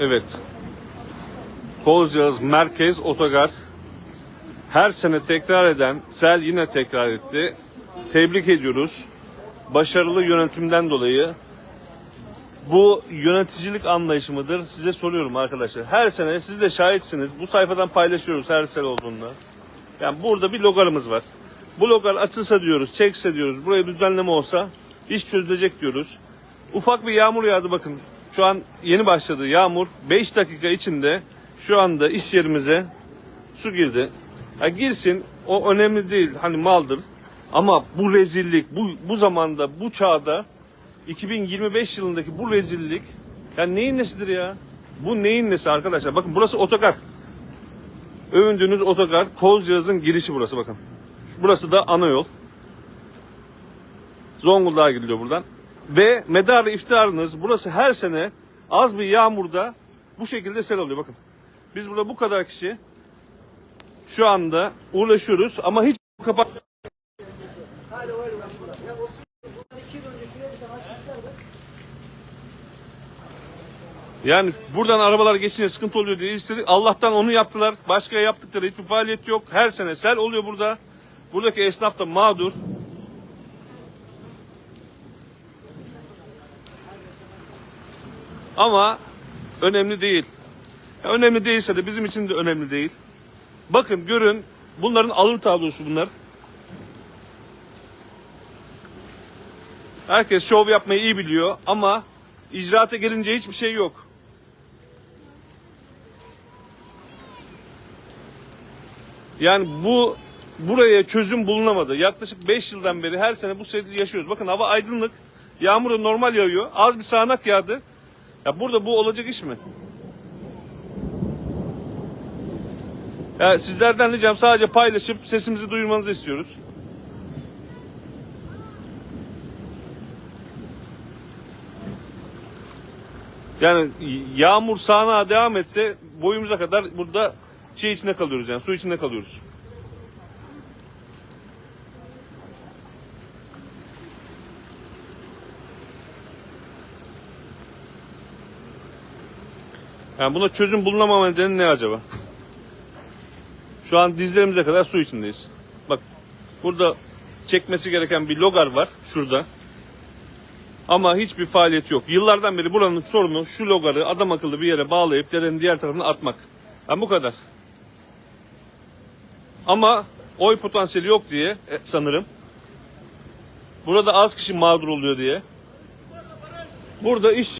Evet. Kozcağız Merkez Otogar. Her sene tekrar eden sel yine tekrar etti. Tebrik ediyoruz. Başarılı yönetimden dolayı bu yöneticilik anlayışı mıdır? Size soruyorum arkadaşlar. Her sene siz de şahitsiniz. Bu sayfadan paylaşıyoruz her sene olduğunda. Yani burada bir logarımız var. Bu logar açılsa diyoruz, çekse diyoruz, buraya düzenleme olsa iş çözülecek diyoruz. Ufak bir yağmur yağdı bakın. Şu an yeni başladı yağmur. 5 dakika içinde şu anda iş yerimize su girdi. Ha girsin o önemli değil hani maldır. Ama bu rezillik bu, bu zamanda bu çağda 2025 yılındaki bu rezillik yani neyin nesidir ya? Bu neyin nesi arkadaşlar? Bakın burası otogar. Övündüğünüz otogar. Kozcağız'ın girişi burası bakın. Burası da ana yol. Zonguldak'a gidiliyor buradan. Ve medarı iftiharınız burası her sene az bir yağmurda bu şekilde sel oluyor bakın. Biz burada bu kadar kişi şu anda uğraşıyoruz ama hiç kapat Yani buradan arabalar geçince sıkıntı oluyor diye istedik. Allah'tan onu yaptılar. Başka yaptıkları hiçbir faaliyet yok. Her sene sel oluyor burada. Buradaki esnaf da mağdur. Ama önemli değil. Ya Önemli değilse de bizim için de önemli değil. Bakın görün bunların alın tablosu bunlar. Herkes şov yapmayı iyi biliyor ama icraata gelince hiçbir şey yok. Yani bu buraya çözüm bulunamadı. Yaklaşık 5 yıldan beri her sene bu seri yaşıyoruz. Bakın hava aydınlık. Yağmur normal yağıyor. Az bir sağanak yağdı. Ya burada bu olacak iş mi? Ya sizlerden ricam sadece paylaşıp sesimizi duyurmanızı istiyoruz. Yani yağmur sağanağa devam etse boyumuza kadar burada şey içinde kalıyoruz yani su içinde kalıyoruz. Yani buna çözüm bulunamama nedeni ne acaba? Şu an dizlerimize kadar su içindeyiz. Bak burada çekmesi gereken bir logar var şurada. Ama hiçbir faaliyet yok. Yıllardan beri buranın sorunu şu logarı adam akıllı bir yere bağlayıp derenin diğer tarafına atmak. Yani bu kadar. Ama oy potansiyeli yok diye e, sanırım. Burada az kişi mağdur oluyor diye. Burada iş